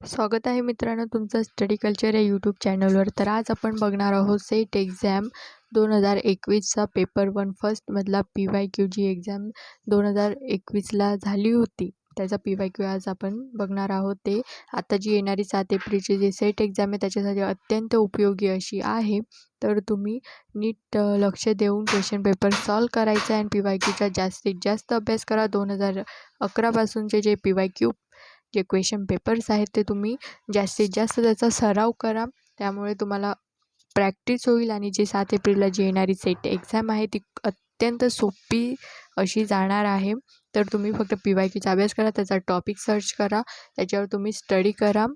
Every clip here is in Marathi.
स्वागत आहे मित्रांनो तुमचं स्टडी कल्चर या यूट्यूब चॅनलवर. तर आज आपण बघणार आहोत सेट एक्झाम दोन हजार एकवीसचा पेपर वन फर्स्टमधला पी वाय क्यू जी एक्झाम दोन हजार एकवीसला झाली होती. त्याचा पी वाय क्यू आज आपण बघणार आहोत. ते आता जी येणारी सात एप्रिलची जी सेट एक्झाम आहे त्याच्यासाठी अत्यंत उपयोगी अशी आहे. तर तुम्ही नीट लक्ष देऊन क्वेश्चन पेपर सॉल्व करायचा आहे आणि पी वाय क्यूचा जास्तीत जास्त अभ्यास करा. दोन हजार अकरापासूनचे जे पी वाय क्यू जे क्वेश्चन पेपर्स आहेत ते तुम्ही जास्तीत जास्त त्याचा सराव करा. त्यामुळे तुम्हाला प्रॅक्टिस होईल आणि जी सात एप्रिलला जी येणारी सेट एक्झाम आहे ती अत्यंत सोपी अशी जाणार आहे. तर तुम्ही फक्त पी वाय क्यूचा अभ्यास करा त्याचा टॉपिक सर्च करा त्याच्यावर तुम्ही स्टडी करा.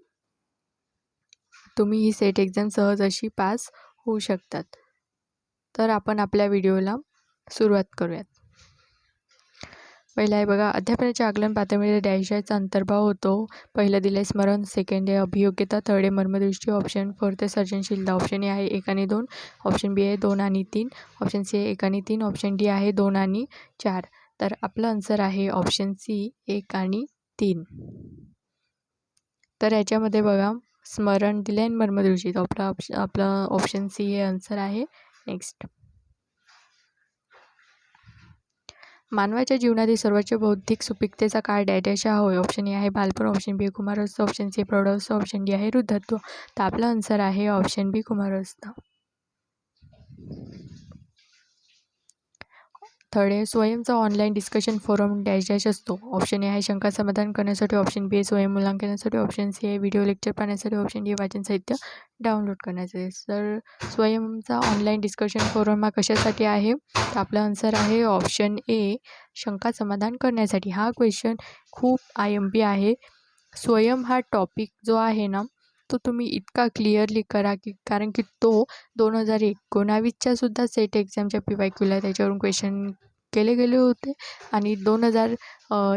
तुम्ही ही सेट एक्झाम सहज अशी पास होऊ शकतात. तर आपण आपल्या व्हिडिओला सुरुवात करूयात. पहिला आहे बघा अध्यापनाच्या आकलन पातळीमध्ये डॅशाचा अंतर्भाव होतो. पहिलं दिलं आहे स्मरण सेकंड आहे अभियोग्यता थर्ड आहे मर्मदृष्टी ऑप्शन फोर्थ आहे सर्जनशीलता. ऑप्शन ए आहे एक आणि दोन ऑप्शन बी आहे दोन आणि तीन ऑप्शन सी आहे एक आणि तीन ऑप्शन डी आहे दोन आणि चार. तर आपलं आन्सर आहे ऑप्शन सी एक आणि तीन. तर याच्यामध्ये बघा स्मरण दिलं आहे आणि मर्मदृष्टी. तर आपला ऑप्शन आपलं ऑप्शन सी हे आन्सर आहे. नेक्स्ट मानवाच्या जीवनातील सर्वोच्च बौद्धिक सुपिकतेचा काळ डॅडॅशा होय. ऑप्शन ए आहे बालपण. ऑप्शन बी कुमारस्थ ऑप्शन सी प्रौढावस्था ऑप्शन डी आहे वृद्धत्व. तर आपला आन्सर आहे ऑप्शन बी कुमारस्थ थर्ड आहे स्वयंचा online discussion forum dash dash असतो. ऑप्शन ए आहे शंका समाधान करण्यासाठी ऑप्शन बी आहे स्वयं मूल्यांकनासाठी ऑप्शन सी आहे व्हिडिओ लेक्चर पाहण्यासाठी ऑप्शन डी वाचन साहित्य डाउनलोड करण्यासाठी. तर स्वयंचा ऑनलाईन डिस्कशन फोरम हा कशासाठी आहे? तर आपला आन्सर आहे ऑप्शन ए शंका समाधान करण्यासाठी. हा क्वेश्चन खूप आय एम पी आहे. स्वयं हा टॉपिक जो आहे ना तो तुम्ही इतका क्लिअरली करा की कारण की तो दोन हजार एकोणावीसच्या सुद्धा सेट एक्झामच्या पी वाय क्यूला त्याच्यावरून क्वेश्चन केले गेले होते. आणि दोन हजार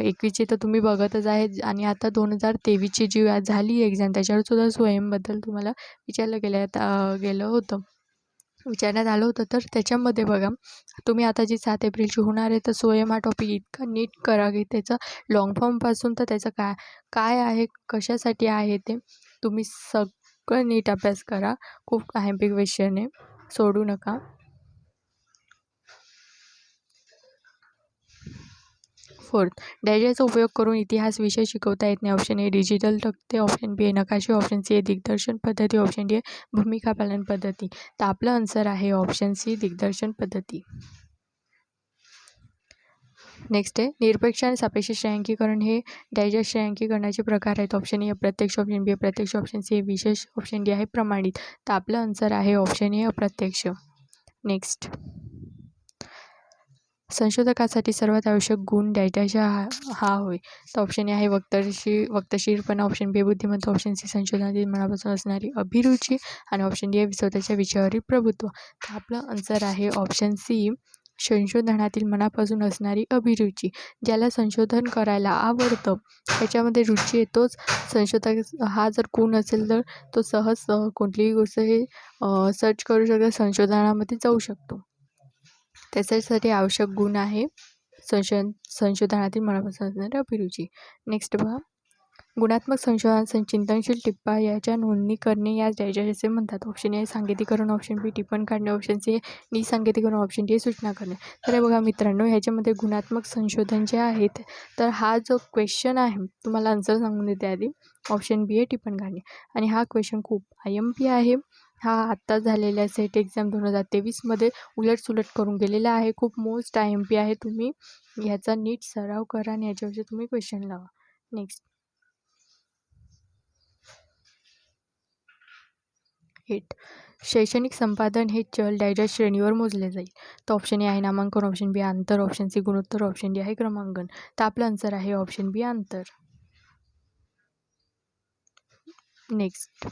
एकवीसचे तर तुम्ही बघतच आहे आणि आता दोन हजार तेवीसची जी झाली एक्झाम त्याच्यावर सुद्धा स्वयंबद्दल तुम्हाला विचारलं गेलं गेलं होतं. विचारण्यात आलं होतं. तर त्याच्यामध्ये बघा तुम्ही आता जी सात एप्रिलची होणार आहे तर स्वयं हा टॉपिक इतका नीट करा की त्याचं लॉंग फॉर्मपासून तर त्याचं काय काय आहे कशासाठी आहे ते. तुम्ही सगळं नीट अभ्यास करा. खूप आय एम आहे सोडू नका. फोर्थ डॅजेचा उपयोग करून इतिहास विषय शिकवता येत नाही. ऑप्शन ए डिजिटल तक्ते ऑप्शन बी आहे नकाशे. ऑप्शन सी दिग्दर्शन पद्धती. ऑप्शन डी भूमिका पालन पद्धती. तर आपलं आन्सर आहे ऑप्शन सी दिग्दर्शन पद्धती. नेक्स्ट आहे निरपेक्ष आणि सापेक्ष श्रेयांकीकरण हे डायजेस्ट श्रेयांकीकरणाचे प्रकार आहेत. ऑप्शन ए अप्रत्यक्ष. ऑप्शन बी अप्रत्यक्ष. ऑप्शन सी विशेष. ऑप्शन डी आहे प्रमाणित. तर आपलं आन्सर आहे ऑप्शन ए अप्रत्यक्ष. नेक्स्ट संशोधकासाठी सर्वात आवश्यक गुण डायटाचा हा हा होय. तर ऑप्शन ए आहे वक्तशीर वक्तशीरपणा. ऑप्शन बी बुद्धिमत्ता. ऑप्शन सी संशोधनातील मनापासून असणारी अभिरुची. आणि ऑप्शन डी आहे स्वतःच्या विषयावरील प्रभुत्व. तर आपलं आन्सर आहे ऑप्शन सी संशोधनातील मनापासून असणारी अभिरुची ज्याला संशोधन करायला आवडतं. त्याच्यामध्ये रुची येतोच संशोधक हा जर कोण असेल तर तो सहज कोणतीही गोष्ट हे सर्च करू शकतो संशोधनामध्ये जाऊ शकतो. त्याच्यासाठी आवश्यक गुण आहे संशो संशोधनातील मनापासून असणारी अभिरुची. नेक्स्ट बघा गुणात्मक संशोधन चिंतनशील टिप्पा याच्या नोंदणी करणे या ज्याच्या असे म्हणतात. Option A सांकेतिकरण. ऑप्शन बी टिपण काढणे. ऑप्शन सी निसंकेतीकरण. ऑप्शन डी सूचना करणे. तर हे बघा मित्रांनो ह्याच्यामध्ये गुणात्मक संशोधन जे आहेत तर हा जो क्वेश्चन आहे तुम्हाला आन्सर सांगून देते आधी. ऑप्शन बी आहे टिपण काढणे. आणि हा क्वेश्चन खूप आय एम पी आहे. हा आत्ताच झालेल्या सेट एक्झाम दोन हजार तेवीसमध्ये उलटसुलट करून गेलेला आहे. खूप मोस्ट आय एम पी आहे तुम्ही. ह्याचा नीट सराव करा आणि याच्याविषयी तुम्ही क्वेश्चन लावा. नेक्स्ट एट शैक्षणिक संपादन हे चल डायजेस्ट श्रेणीवर मोजले जाईल. तर ऑप्शन ए आहे नामांकन ऑप्शन बी आंतर ऑप्शन सी गुणोत्तर ऑप्शन डी आहे क्रमांकन. तर आपलं आन्सर आहे ऑप्शन बी आंतर नेक्स्ट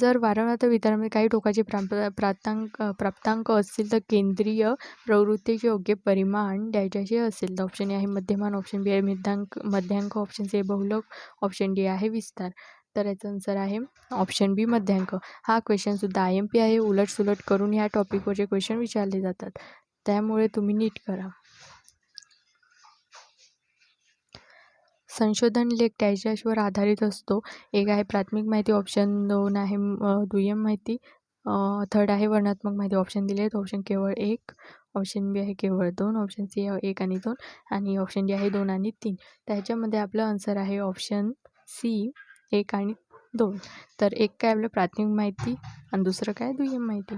जर वारंवार वितरणामध्ये काही टोकाचे प्राप प्राप्तांक प्राप्तांक असतील तर केंद्रीय प्रवृत्तीचे योग्य परिमाण द्यायचे असेल. तर ऑप्शन ए आहे मध्यमान ऑप्शन बी आहे मध्यांक मध्यांक ऑप्शन सी बहुलक ऑप्शन डी आहे विस्तार. तर याचं आन्सर आहे. ऑप्शन बी मध्यांक. हा क्वेश्चनसुद्धा आय एम पी आहे. उलटसुलट करून ह्या टॉपिकवरचे क्वेश्चन विचारले जातात. त्यामुळे तुम्ही नीट करा. संशोधन लेख डॅशडॅशवर आधारित असतो. एक आहे प्राथमिक माहिती ऑप्शन दोन आहे दुय्यम माहिती थर्ड आहे वर्णात्मक माहिती. ऑप्शन दिले आहेत. ऑप्शन केवळ एक. ऑप्शन बी आहे केवळ दोन. ऑप्शन सी आहे एक आणि दोन. आणि ऑप्शन डी आहे दोन आणि तीन. त्याच्यामध्ये आपलं आन्सर आहे ऑप्शन सी एक आणि दोन. तर एक काय आपलं प्राथमिक माहिती आणि दुसरं काय दुय्यम माहिती?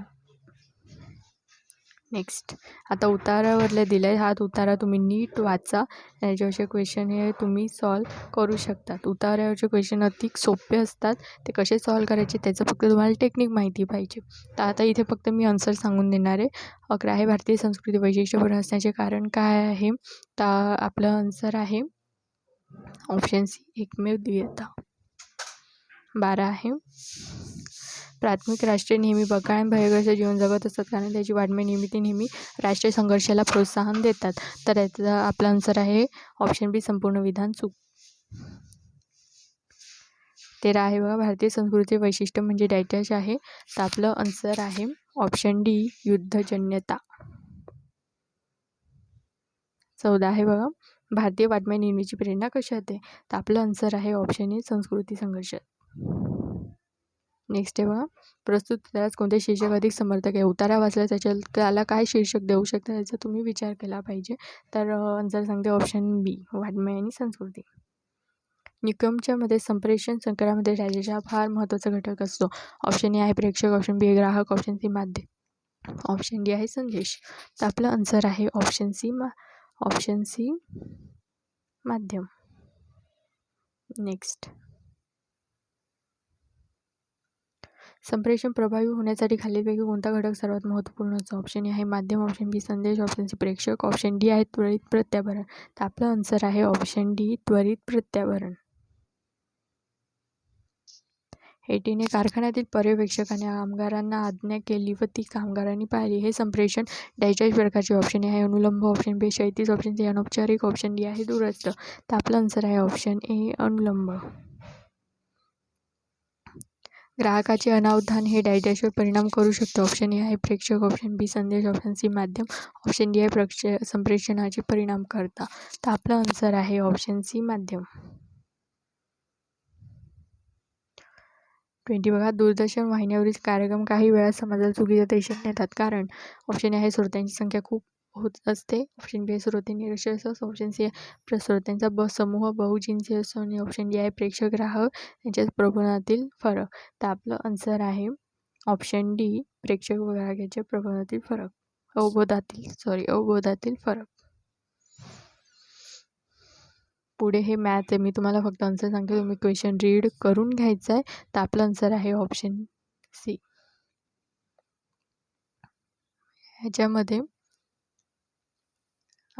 नेक्स्ट आता उतारावरले दिलं आहे हा उतारा तुम्ही नीट वाचा. याच्यावरचे क्वेश्चन हे तुम्ही सॉल्व करू शकतात. उतारावरचे क्वेश्चन अधिक सोपे असतात. ते कसे सॉल्व करायचे? त्याचं फक्त तुम्हाला टेक्निक माहिती पाहिजे. तर आता इथे फक्त मी आन्सर सांगून देणार आहे. अकरा आहे भारतीय संस्कृती वैशिष्ट्यपूर्ण असण्याचे कारण काय आहे? तर आपलं आन्सर आहे ऑप्शन सी एकमेव द्वियता. बारा आहे. प्राथमिक राष्ट्रे नेहमी बकाळ आणि भयग्रस्त जीवन जगत असतात कारण त्याची वाढमी निर्मिती नेहमी राष्ट्रीय संघर्षाला प्रोत्साहन देतात. तर याचा आपला आन्सर आहे ऑप्शन बी संपूर्ण विधान चूक. तेरा आहे बघा भारतीय संस्कृती वैशिष्ट्य म्हणजे डॅटॅश आहे. तर आपलं आन्सर आहे ऑप्शन डी युद्धजन्यता. चौदा आहे बघा भारतीय वाड्मय निर्मितीची प्रेरणा कशी होते? तर आपलं आन्सर आहे ऑप्शन ए संस्कृती संघर्ष. नेक्स्ट आहे बघा प्रस्तुत त्यालाच कोणते शीर्षक अधिक समर्थक आहे. उतारा वाचला त्याच्या त्याला काय शीर्षक देऊ शकता याचा तुम्ही विचार केला पाहिजे. तर आन्सर सांगते ऑप्शन बी वाङ्मय आणि संस्कृती. निकमच्या मध्ये संप्रेषण संकरामध्ये राजेचा फार महत्त्वाचा घटक असतो. ऑप्शन ए आहे प्रेक्षक ऑप्शन बी ग्राहक ऑप्शन सी माध्यम ऑप्शन डी आहे संदेश. तर आपलं आन्सर आहे ऑप्शन सी मा ऑप्शन सी माध्यम. नेक्स्ट संप्रेषण प्रभावी होण्यासाठी खालीलपैकी कोणता घटक सर्वात महत्त्वपूर्ण असतो ऑप्शन ए आहे माध्यम ऑप्शन बी संदेश ऑप्शन सी प्रेक्षक ऑप्शन डी आहे त्वरित प्रत्याभरण. तर आपलं आन्सर आहे ऑप्शन डी त्वरित प्रत्याभरण. एटीने कारखान्यातील पर्यवेक्षकाने कामगारांना आज्ञा केली व ती कामगारांनी पाहिली. हे संप्रेषण डॅशडॅश प्रकारचे ऑप्शन आहे. अनुलंब ऑप्शन बी शैतीस ऑप्शन सी अनौपचारिक ऑप्शन डी आहे. दूरस्थ. तर आपलं आन्सर आहे ऑप्शन ए अनुलंब. ग्राहकाचे अनावधान हे डॅशडॅशवर परिणाम करू शकते. ऑप्शन ए आहे प्रेक्षक ऑप्शन बी संदेश ऑप्शन सी माध्यम ऑप्शन डी आहे प्रक्ष संप्रेषणाचे परिणाम करता तर आपलं आन्सर आहे ऑप्शन सी माध्यम. ट्वेंटी बघा दूरदर्शन वाहिन्यावरील कार्यक्रम काही वेळा समाजाला चुकीच्या दिशेत नेतात. कारण ऑप्शन ए आहे श्रोत्यांची संख्या खूप होत असते. ऑप्शन बी आहे श्रोते निरक्षर ऑप्शन सी आहे श्रोत्यांचा ब समूह बहुजिन्सी असतो आणि ऑप्शन डी आहे प्रेक्षक ग्राहक यांच्या प्रबोधनातील फरक. तर आपलं आन्सर आहे ऑप्शन डी प्रेक्षक व ग्राहकाच्या प्रबोधनातील फरक. अवबोधातील सॉरी अवबोधातील फरक. पुढे हे मॅथ आहे. मी तुम्हाला फक्त आन्सर सांगते. तुम्ही क्वेश्चन रीड करून घ्यायचं आहे. तर आपलं आन्सर आहे ऑप्शन सी ह्याच्यामध्ये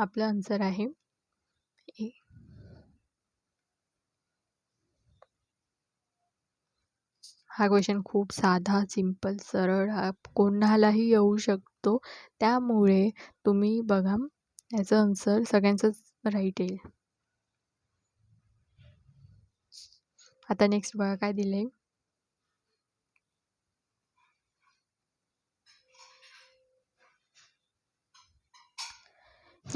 आपलं आन्सर आहे. ए. हा क्वेश्चन खूप साधा सिंपल सरळ हा कोणालाही येऊ शकतो. त्यामुळे तुम्ही बघा याचं आन्सर सगळ्यांचंच राईट येईल. आता नेक्स्ट बघा काय दिलं आहे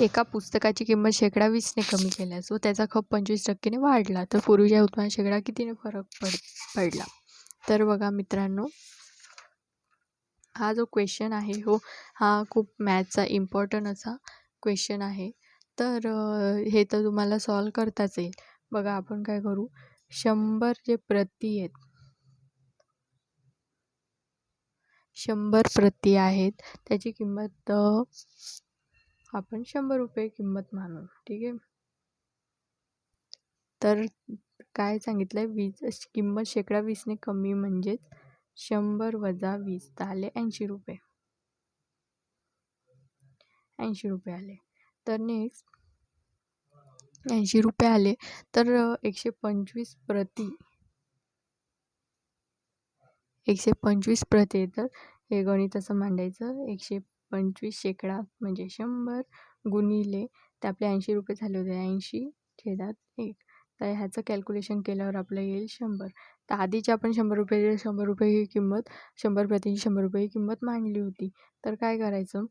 एका पुस्तकाची किंमत शेकडा वीसने कमी केल्यास व त्याचा खप पंचवीस टक्केने वाढला तर पूर्वीच्या उत्पन्न शेकडा कितीने फरक पड पडला? तर बघा मित्रांनो हा जो क्वेश्चन आहे हो हा खूप मॅथचा इम्पॉर्टंट असा क्वेश्चन आहे. तर हे तर तुम्हाला सॉल्व करताच येईल. बघा आपण काय करू? शंभर जे प्रती आहेत शंभर प्रती आहेत त्याची किंमत आपण शंभर रुपये किंमत मानू ठीक आहे? तर काय सांगितलं आहे वीज किंमत शेकडा वीसने कमी म्हणजेच शंभर वजा वीस तर आले ऐंशी रुपये. ऐंशी रुपये आले. तर नेक्स्ट ऐंशी रुपये आले. तर एकशे पंचवीस प्रति एकशे पंचवीस प्रति तर हे गणित असं मांडायचं एकशे पंचवीस शेकडा म्हणजे शंभर गुणिले ते आपले ऐंशी रुपये झाले होते. ऐंशी छेदात एक. तर ह्याचं कॅल्क्युलेशन केल्यावर आपलं येईल शंभर. तर आधीचे आपण शंभर रुपये शंभर रुपये ही किंमत शंभर प्रति शंभर रुपये ही किंमत मांडली होती. तर काय करायचं?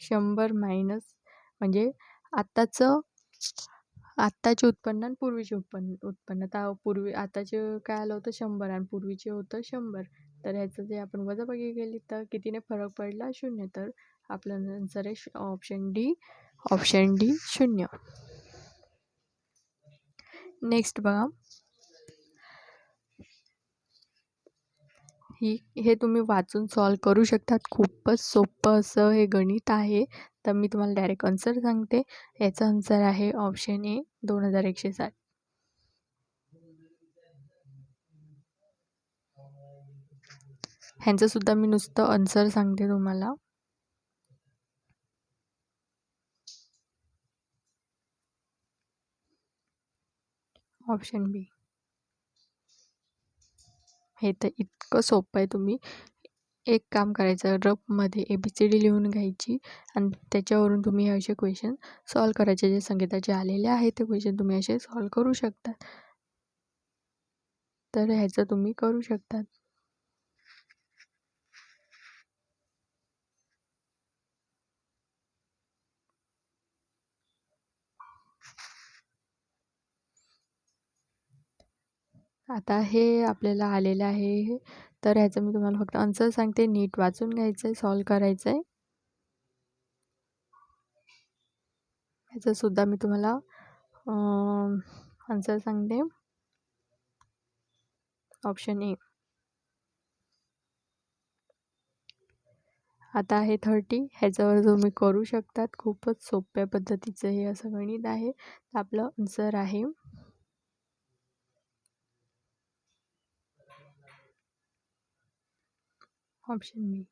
शंभर मायनस म्हणजे आत्ताचं आत्ताचे उत्पन्न आणि पूर्वीचे उत्पन्न उत्पन्न. आता पूर्वी आत्ताचे काय आलं होतं? शंभर. आणि पूर्वीचे होतं शंभर. तर ह्याचं जे आपण वजाबाकी केली तर कितीने फरक पडला? शून्य. तर आपलं आन्सर आहे ऑप्शन डी ऑप्शन डी शून्य. नेक्स्ट बघा. ही हे तुम्ही वाचून सॉल्व करू शकतात. खूपच सोपं असं हे गणित आहे. तर मी तुम्हाला डायरेक्ट आन्सर सांगते. याचा आन्सर आहे ऑप्शन ए दोन हजार एकशे साठ. ह्यांचंसुद्धा मी नुसतं आन्सर सांगते तुम्हाला. ऑप्शन बी हे तर इतकं सोपं आहे तुम्ही. एक काम करायचं रफमध्ये ए बी सी डी लिहून घ्यायची आणि त्याच्यावरून तुम्ही हे असे क्वेश्चन सॉल्व करायचे जे संगीताचे आलेले आहे ते क्वेश्चन तुम्ही असे सॉल्व करू शकता. तर ह्याचं तुम्ही करू शकतात. आता हे आपल्याला आलेलं आहे. तर ह्याचं मी तुम्हाला फक्त आन्सर सांगते. नीट वाचून घ्यायचं आहे सॉल्व करायचं आहे ह्याचंसुद्धा मी तुम्हाला आन्सर सांगते. ऑप्शन ए आता आहे थर्टी ह्याच्यावर तुम्ही करू शकतात खूपच सोप्या पद्धतीचं हे असं गणित आहे. तर आपलं आन्सर आहे. ऑप्शन बी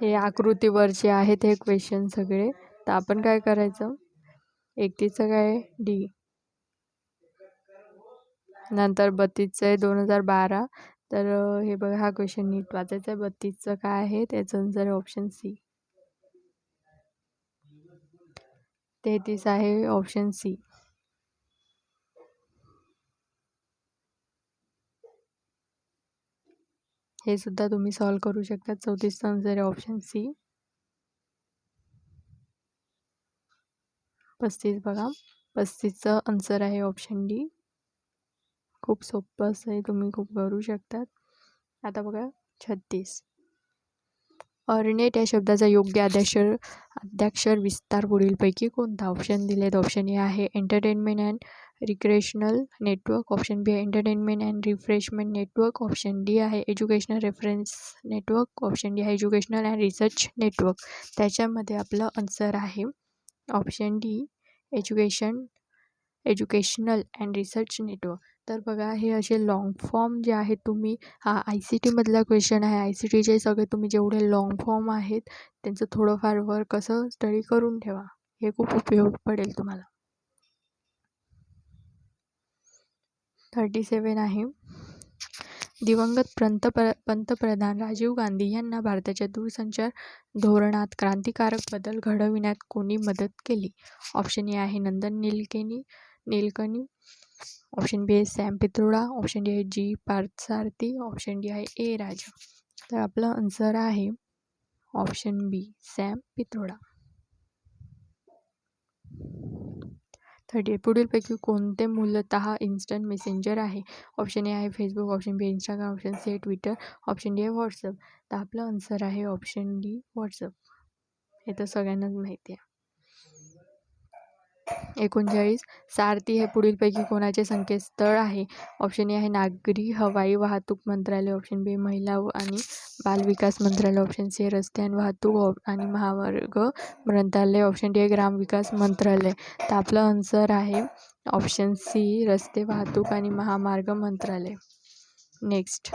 हे आकृतीवरचे आहेत हे क्वेश्चन सगळे. तर आपण काय करायचं? एकतीसचं काय? डी नंतर बत्तीसचं आहे दोन हजार बारा. तर हे बघा हा क्वेश्चन नीट वाचायचा आहे. बत्तीसचं काय आहे? त्याचं आन्सर ऑप्शन सी तेहतीस आहे ऑप्शन सी हे सुद्धा तुम्ही सॉल्व करू शकता. चौतीसचा आन्सर आहे ऑप्शन सी पस्तीस बघा. पस्तीसचं आन्सर आहे ऑप्शन डी खूप सोपं असं आहे तुम्ही खूप करू शकतात. आता बघा छत्तीस. अर्नेट या शब्दाचा योग्य आद्याक्षर अद्याक्षर विस्तार पुढीलपैकी कोणता? ऑप्शन दिलेत. ऑप्शन ए आहे entertainment and recreational network option B आहे entertainment and refreshment network option D आहे educational reference network option D आहे एज्युकेशनल अँड रिसर्च नेटवर्क त्याच्यामध्ये आपलं आन्सर आहे. Option D education educational and research network तर बघा हे असे लाँग फॉर्म जे आहेत तुम्ही हा आय सी टीमधला क्वेश्चन आहे. आय सी टीचे सगळे तुम्ही जेवढे लाँग फॉर्म आहेत त्यांचं थोडंफार वर्क कसं स्टडी करून ठेवा. हे खूप उपयोग पडेल तुम्हाला. थर्टी सेवन आहे. दिवंगत पंतप्र पंतप्रधान राजीव गांधी यांना भारताच्या दूरसंचार धोरणात क्रांतिकारक बदल घडविण्यात कोणी मदत केली? ऑप्शन ए आहे नंदन निलकेनी नीलकणी ऑप्शन बी आहे सॅम पित्रोडा ऑप्शन डी आहे जी पार्थसारथी ऑप्शन डी आहे ए राजा. तर आपला आन्सर आहे option B Sam Pitroda. Thirty पुढीलपैकी कोणते मूलतः इन्स्टंट मेसेंजर आहे? ऑप्शन ए आहे Facebook option B Instagram option C Twitter option D आहे व्हॉट्सअप तर आपलं आन्सर आहे ऑप्शन डी व्हॉट्सअप हे तर सगळ्यांनाच माहिती आहे. एकोणचाळीस सारथी हे पुढीलपैकी कोणाचे संकेतस्थळ आहे? ऑप्शन ए आहे नागरी हवाई वाहतूक मंत्रालय ऑप्शन बी महिला आणि बालविकास मंत्रालय ऑप्शन सी रस्ते आणि वाहतूक आणि महामार्ग ग्रंथालय ऑप्शन डी आहे ग्रामविकास मंत्रालय. तर आपलं आन्सर आहे ऑप्शन सी रस्ते वाहतूक आणि महामार्ग मंत्रालय. नेक्स्ट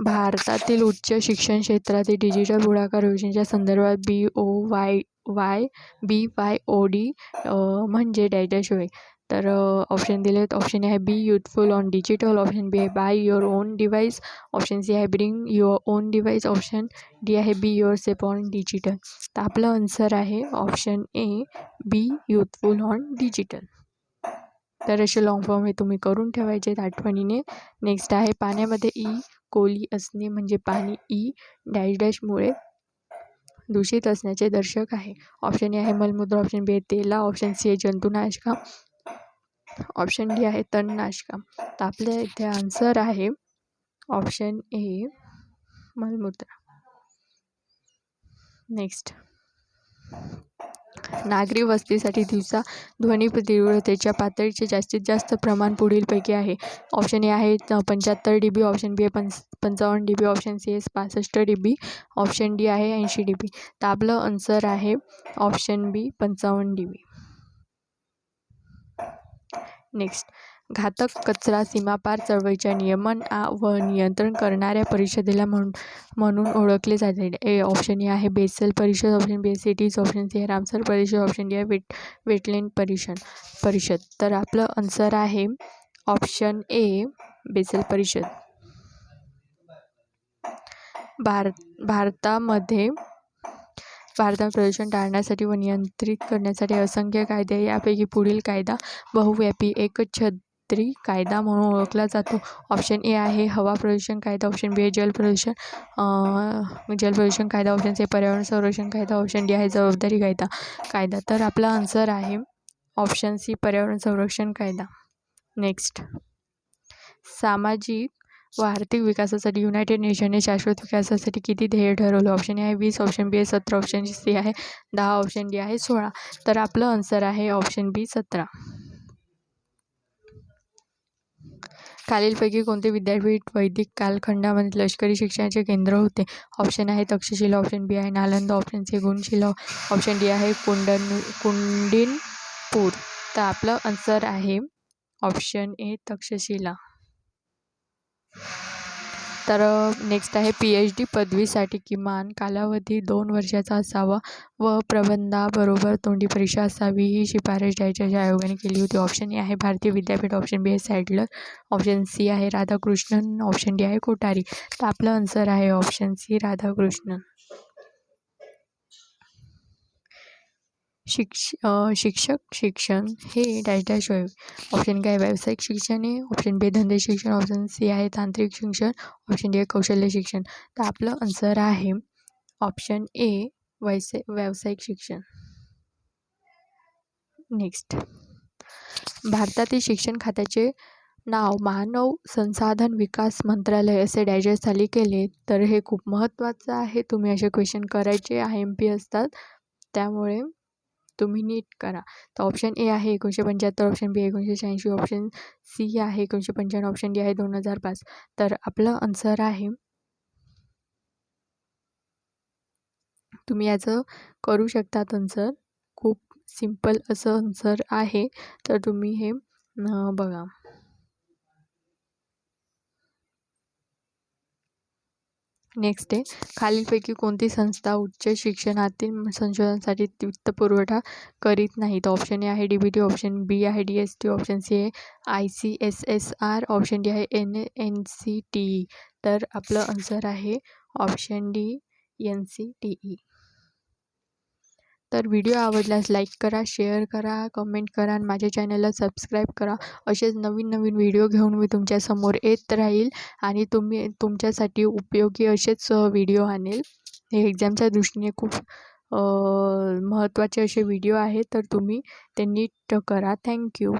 भारतातील उच्च शिक्षण क्षेत्रातील डिजिटल पुढाकार योजनेच्या संदर्भात B O Y Y B Y O D म्हणजे डॅश होय तर ऑप्शन दिले आहेत ऑप्शन ए आहे B youthful on digital option B आहे buy your own device option C आहे bring your own device option D आहे B your sep on digital तर आपलं आन्सर आहे option A B youthful on digital तर असे लॉंग फॉर्म हे तुम्ही करून ठेवायचे आठवणीने. नेक्स्ट आहे पाण्यामध्ये ई कोली असणे म्हणजे पाणी ई डॅश डॅशमुळे दूषित असण्याचे दर्शक आहे. ऑप्शन ए आहे मलमूत्र ऑप्शन बी आहे तेला ऑप्शन सी आहे जंतुनाशका ऑप्शन डी आहे तणनाशका. तर आपल्या इथे आन्सर आहे ऑप्शन ए मलमूत्र. नेक्स्ट. नागरी वस्तीसाठी दिवसा ध्वनी तीव्रतेच्या पातळीचे जास्तीत जास्त प्रमाण पुढीलपैकी आहे. ऑप्शन ए आहे पंच्याहत्तर डी बी ऑप्शन बी आहे पंच पंचावन्न डी बी ऑप्शन सी आहे पासष्ट डी बी ऑप्शन डी आहे ऐंशी डी बी तर आपलं आन्सर आहे ऑप्शन बी पंचावन्न डी बी नेक्स्ट घातक कचरा सीमापार चळवळीच्या नियमन आ व नियंत्रण करणाऱ्या परिषदेला म्हणून म्हणून ओळखले जाते. ए ऑप्शन ए आहे बेसल परिषद option B CITES option C आहे रामसर परिषद ऑप्शन डी आहे वेट वेटलँड परिषद परिषद. तर आपलं आन्सर आहे ऑप्शन ए बेसल परिषद. भार भारतामध्ये भारतात प्रदूषण टाळण्यासाठी व नियंत्रित करण्यासाठी असंख्य कायदे यापैकी पुढील कायदा बहुव्यापी तरी कायदा म्हणून ओळखला जातो. ऑप्शन ए आहे हवा प्रदूषण कायदा ऑप्शन बी आहे जल प्रदूषण. जल प्रदूषण कायदा ऑप्शन सी पर्यावरण संरक्षण कायदा ऑप्शन डी आहे जबाबदारी कायदा. कायदा तर आपला आन्सर आहे ऑप्शन सी पर्यावरण संरक्षण कायदा. नेक्स्ट सामाजिक व आर्थिक विकासासाठी युनायटेड नेशनने शाश्वत विकासासाठी किती ध्येय ठरवलं? ऑप्शन ए आहे वीस ऑप्शन बी आहे सतरा ऑप्शन सी आहे दहा ऑप्शन डी आहे सोळा. तर आपलं आन्सर आहे ऑप्शन बी सतरा. खालीलपैकी कोणते विद्यापीठ वैदिक कालखंडामध्ये लष्करी शिक्षणाचे केंद्र होते? ऑप्शन आहे तक्षशिला ऑप्शन बी आहे Nalanda option C Gunashila option D आहे कुंडन कुंडिनपूर. तर आपलं आन्सर आहे ऑप्शन ए तक्षशिला. तर नेक्स्ट आहे पी एच डी पदवीसाठी किमान कालावधी दोन वर्षाचा असावा व प्रबंधाबरोबर तोंडी परीक्षा असावी ही शिफारस द्यायच्या आयोगाने केली होती. ऑप्शन ए आहे भारतीय विद्यापीठ ऑप्शन बी आहे सॅडलर ऑप्शन सी आहे राधाकृष्णन ऑप्शन डी आहे कोठारी. तर आपलं आन्सर आहे ऑप्शन सी राधाकृष्णन. शिक्ष शिक्षक शिक्षण हे डॅश डॅश होय. ऑप्शन काय व्यावसायिक शिक्षण आहे ऑप्शन बी धंदे शिक्षण. ऑप्शन सी आहे तांत्रिक शिक्षण. ऑप्शन डी आहे कौशल्य शिक्षण. तर आपलं आन्सर आहे ऑप्शन ए वैसे व्यावसायिक शिक्षण. नेक्स्ट भारतातील शिक्षण खात्याचे नाव मानव संसाधन विकास मंत्रालय असे डायजेस्ट खाली केले. तर हे खूप महत्त्वाचं आहे. तुम्ही असे क्वेश्चन करायचे आय एम पी असतात. त्यामुळे तुम्ही नीट करा. तर ऑप्शन ए आहे एकोणीसशे पंच्याहत्तर ऑप्शन बी एकोणीसशे शहाऐंशी ऑप्शन सी आहे एकोणीसशे पंच्याण्णव ऑप्शन डी आहे दोन हजार पाच. तर आपलं आन्सर आहे तुम्ही याचं करू शकतात आन्सर खूप सिंपल असं आन्सर आहे. तर तुम्ही हे बघा. नेक्स्ट आहे. खालीलपैकी कोणती संस्था उच्च शिक्षणातील संशोधनासाठी वित्तपुरवठा करीत नाही तर ऑप्शन ए आहे D B T option B आहे D S T option C आहे I C S S R option D आहे N N C T E तर आपलं आन्सर आहे option D N C T E तर व्हिडिओ आवडल्यास लाईक करा शेअर करा कमेंट करा आणि माझ्या चॅनलला सबस्क्राईब करा. असेच नवीन नवीन व्हिडिओ घेऊन मी तुमच्यासमोर येत राहील आणि तुम्ही तुमच्यासाठी उपयोगी असेच व्हिडिओ आणेल. हे एक्झामच्या दृष्टीने खूप महत्त्वाचे असे व्हिडिओ आहेत तर तुम्ही ते नीट करा. थँक्यू.